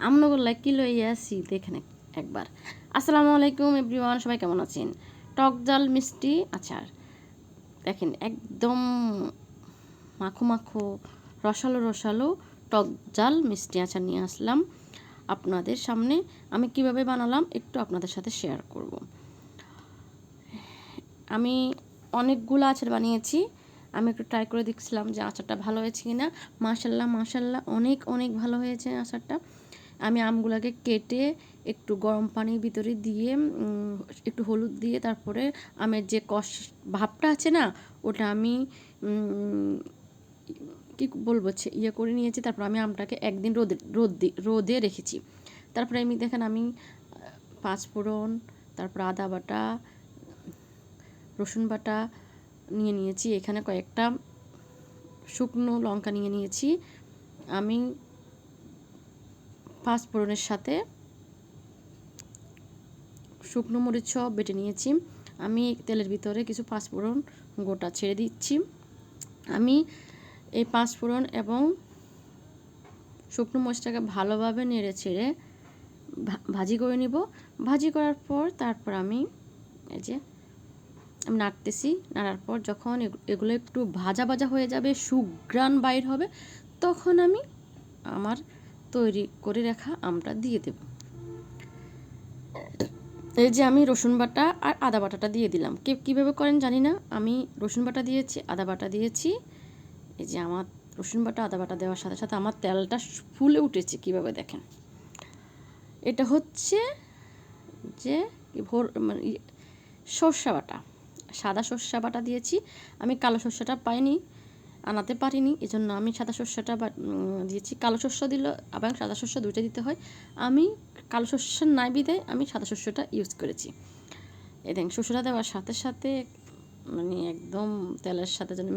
আমনগোল্লায় কি লইয়া আসি? দেখেন একবার। আসসালামু আলাইকুম এভরিওয়ান, সবাই কেমন আছেন? টক জাল মিষ্টি আচার। দেখেন একদম মাখো মাখো, রসালো রসালো টক জাল মিষ্টি আচার নিয়ে আসলাম আপনাদের সামনে। আমি কীভাবে বানালাম একটু আপনাদের সাথে শেয়ার করব। আমি অনেকগুলো আচার বানিয়েছি। আমি একটু ট্রাই করে দেখছিলাম যে আচারটা ভালো হয়েছে কিনা। মাশাল্লাহ মাশাল্লাহ অনেক অনেক ভালো হয়েছে আচারটা। আমি আমগুলোকে কেটে একটু গরম পানির ভিতরে দিয়ে একটু হলুদ দিয়ে তারপরে আমের যে কষ ভাবটা আছে না, ওটা আমি কি বলব ইয়ে করে নিয়েছি। তারপর আমি আমটাকে একদিন রোদে, রোদ, রোদে রেখেছি। তারপরে আমি দেখেন আমি পাঁচফোড়ন, তারপর আদা বাটা, রসুন বাটা নিয়ে নিয়েছি। এখানে কয়েকটা শুকনো লঙ্কা নিয়ে নিয়েছি। আমি পাঁচফোড়নের সাথে শুকনো মরিচ বেটে নিয়েছি। আমি তেলের ভিতরে কিছু পাঁচফোড়ন গোটা ছেড়ে দিচ্ছি। আমি এই পাঁচফোড়ন এবং শুকনো মরিচটাকে ভালোভাবে নেড়ে ছেড়ে ভাজি করে নিব। ভাজি করার পর তারপর আমি এই যে আমি নাড়তেছি। নাড়ার পর যখন এগু- এগুলো একটু ভাজা ভাজা হয়ে যাবে সুগ্রান বাইর হবে, তখন আমি আমার তৈরি করে রাখা আমটা দিয়ে দেব। এই যে আমি রসুন বাটা আর আদা বাটাটা দিয়ে দিলাম। কে কীভাবে করেন জানি না। আমি রসুন বাটা দিয়েছি, আদা বাটা দিয়েছি। এই যে আমার রসুন বাটা, আদা বাটা দেওয়ার সাথে সাথে আমার তেলটা ফুলে উঠেছে কীভাবে দেখেন। এটা হচ্ছে যে ভোর মানে সর্ষা বাটা, সাদা সর্ষা বাটা দিয়েছি। আমি কালো সর্ষাটা পাইনি। আনাতে পারিনি। এই জন্য আমি সাদা শস্যটা দিয়েছি। কালো শস্য দিলে আবার সাদা শস্য দুইটা দিতে হয়। আমি কালো শস্যের নাই বিদায় আমি সাদা শস্যটা ইউজ করেছি। এই দেখেন শস্যটা দেওয়ার সাথে সাথে মানে একদম তেলের সাথে যেন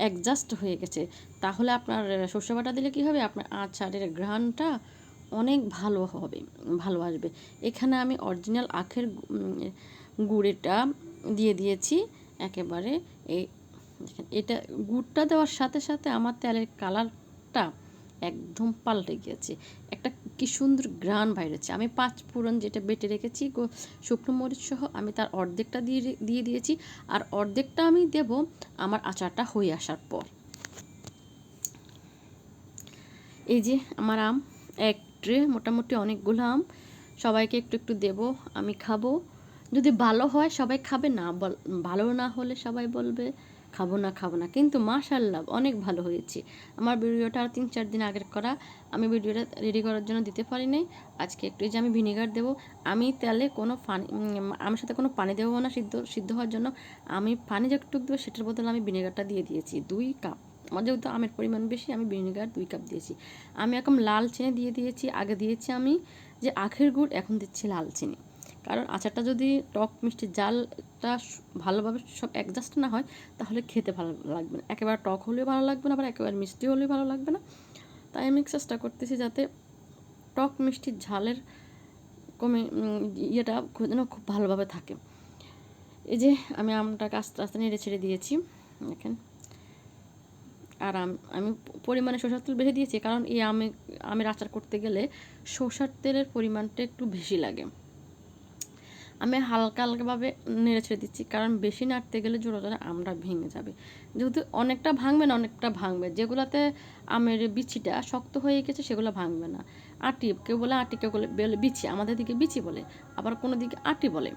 অ্যাডজাস্ট হয়ে গেছে। তাহলে আপনার শস্য বাটা দিলে কী হবে? আপনার আচারের ঘ্রাণটা অনেক ভালো হবে, ভালো আসবে। এখানে আমি অরিজিনাল আখের গুড়েটা দিয়ে দিয়েছি। একেবারে এই দেখেন এটা গুড়টা দেওয়ার সাথে সাথে আমার তেলের কালারটা একদম পাল্টে গিয়েছে। একটা কি সুন্দর গ্রান বাইরেছে। আমি পাঁচ ফোড়ন যেটা বেটে রেখেছি শুকনো মরিচ সহ, আমি তার অর্ধেকটা দিয়ে দিয়ে দিয়েছি। আর অর্ধেকটা আমি দেব আমার আচারটা হয়ে আসার পর। এই যে আমার আম, এক ট্রে, মোটামুটি অনেকগুলো আম। সবাইকে একটু একটু দেব, আমি খাব। যদি ভালো হয় সবাই খাবে, না ভালো না হলে সবাই বলবে। খাব না খাব না। কিন্তু মাশাল্লাহ, অনেক ভালো হয়েছে। আমার ভিডিওটা আর তিন, চার দিন আগের করা। আমি ভিডিওটা রেডি করার জন্য দিতে পারি নাই। আজকে একটু যে আমি ভিনেগার দেবো। আমি তেলে কোনো পানি আমার সাথে কোনো পানি দেবো না সিদ্ধ সিদ্ধ হওয়ার জন্য। আমি পানি যেটুকু দেবো সেটার বদলে আমি ভিনেগারটা দিয়ে দিয়েছি। দুই কাপ আমার যেহেতু আমের পরিমাণ বেশি, আমি ভিনেগার দুই কাপ দিয়েছি। আমি এখন লাল চিনি দিয়ে দিয়েছি। আগে দিয়েছি আমি যে আখের গুড়, এখন দিচ্ছি লাল চিনি। কারণ আচারটা যদি টক, মিষ্টি জালটা ভালোভাবে সব অ্যাডজাস্ট না হয়, তাহলে খেতে ভালো লাগবে না। একেবারে টক হলেও ভালো লাগবে না, আবার একেবারে মিষ্টি হলেও ভালো লাগবে না। তাই আমি চেষ্টা করতেছি যাতে টক মিষ্টির ঝালের কমে ইয়েটা যেন খুব ভালোভাবে থাকে। এই যে আমি আমটাকে আস্তে আস্তে নেড়ে ছেড়ে দিয়েছি, দেখেন। আর আম- আমি পরিমাণে সরষের তেল বেশি দিয়েছি, কারণ এই আমে, আমের আচার করতে গেলে সরষের তেলের পরিমাণটা একটু বেশি লাগে। আমি হালকা, হালকাভাবে নেড়ে ছেড়ে দিচ্ছি। কারণ বেশি নাড়তে গেলে জোরে জোরে আমটা ভেঙে যাবে। যেহেতু অনেকটা ভাঙবে না, অনেকটা ভাঙবে। যেগুলাতে আমের বিচিটা শক্ত হয়ে গেছে, সেগুলো ভাঙবে না। আটি, কেউ বলে আটি, কেউ বলে বিচি। আমাদের দিকে বিচি বলে, আবার কোনো দিকে আটি বলে।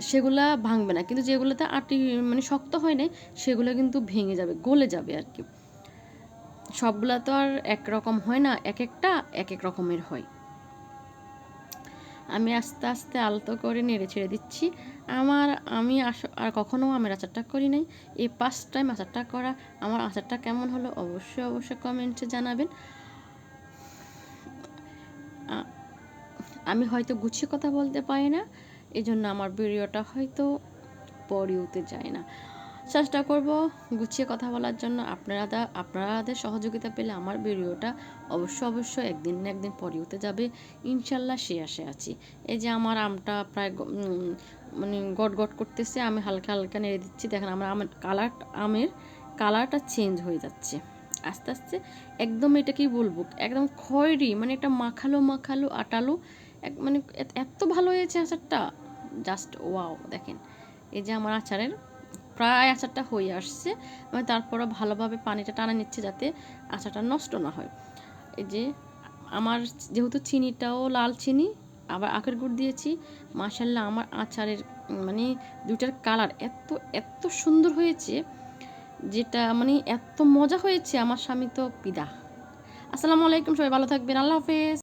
সেগুলা ভাঙবে না। কিন্তু যেগুলোতে আটি মানে শক্ত হয় না সেগুলো কিন্তু ভেঙে যাবে, গলে যাবে আর কি। সবগুলা তো আর একরকম হয় না এক একটা এক এক রকমের হয়। আমি আস্তে আস্তে আলতো করে নেড়ে ছেড়ে দিচ্ছি। আমার, আমি আর কখনও আমের আচারটা করি নাই। এই ফার্স্ট টাইম আচারটা করা, আমার আচারটা কেমন হলো অবশ্যই অবশ্যই কমেন্টে জানাবেন। আমি হয়তো গুছিয়ে কথা বলতে পারি না এই জন্য আমার ভিডিওটা হয়তো পরিউতে যায় না। চেষ্টা করব গুছিয়ে কথা বলার জন্য। আপনারা আপনাদের সহযোগিতা পেলে আমার ভিডিওটা অবশ্য অবশ্যই একদিন না একদিন পরে হতে যাবে। ইনশাল্লাহ সে আসে আছি। এই যে আমার আমটা প্রায় মানে গট গট করতেছে, আমি হালকা হালকা নেড়ে দিচ্ছি। দেখেন আমার আমের কালার আমের কালারটা চেঞ্জ হয়ে যাচ্ছে। আস্তে আস্তে একদম এটা কি বলব, একদম খয়েরি মানে একটা মাখালো মাখালো, আটালো, এক মানে এত ভালো হয়েছে আচারটা। জাস্ট ওয়াও দেখেন। এই যে আমার আচারের প্রায় আচারটা হয়ে আসছে। আমি তারপরে ভালোভাবে পানিটা টানা নিচ্ছে যাতে আচারটা নষ্ট না হয়। এই যে, আমার যেহেতু চিনিটাও লাল চিনি, আবার আখের গুড় দিয়েছি মাসাল্লাহ আমার আচারের মানে দুইটার কালার এত এত সুন্দর হয়েছে, যেটা মানে এত মজা হয়েছে, আমার স্বামী তো পিদা আসসালামু আলাইকুম, সবাই ভালো থাকবেন, আল্লাহ হাফেজ।